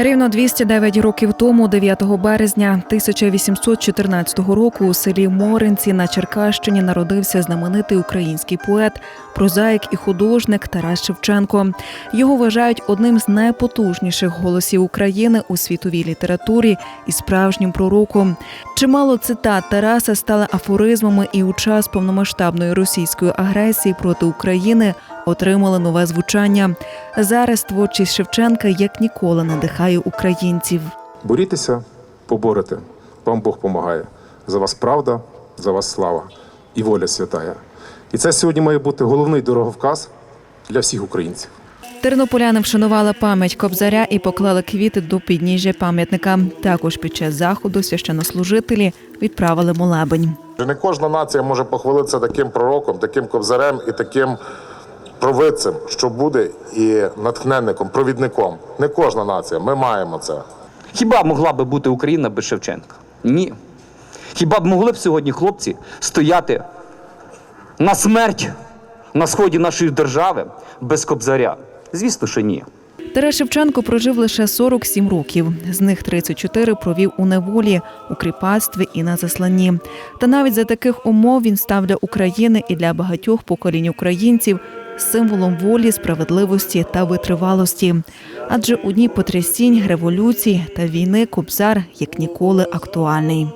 Рівно 209 років тому, 9 березня 1814 року, у селі Моринці на Черкащині народився знаменитий український поет, прозаїк і художник Тарас Шевченко. Його вважають одним з найпотужніших голосів України у світовій літературі і справжнім пророком. Чимало цитат Тараса стали афоризмами і у час повномасштабної російської агресії проти України отримали нове звучання. Зараз творчість Шевченка як ніколи надихає українців. Борітеся, поборете. Вам Бог помагає. За вас правда, за вас слава і воля святая. І це сьогодні має бути головний дороговказ для всіх українців. Тернополяни вшанували пам'ять Кобзаря і поклали квіти до підніжжя пам'ятника. Також під час заходу священнослужителі відправили молебень. Не кожна нація може похвалитися таким пророком, таким кобзарем і таким провидцем, що буде і натхненником, провідником. Не кожна нація. Ми маємо це. Хіба могла би бути Україна без Шевченка? Ні. Хіба б могли б сьогодні хлопці стояти на смерть на сході нашої держави без кобзаря? Звісно, що ні. Тарас Шевченко прожив лише 47 років. З них 34 провів у неволі, у кріпацтві і на засланні. Та навіть за таких умов він став для України і для багатьох поколінь українців символом волі, справедливості та витривалості. Адже у дні потрясінь, революцій та війни Кобзар як ніколи актуальний.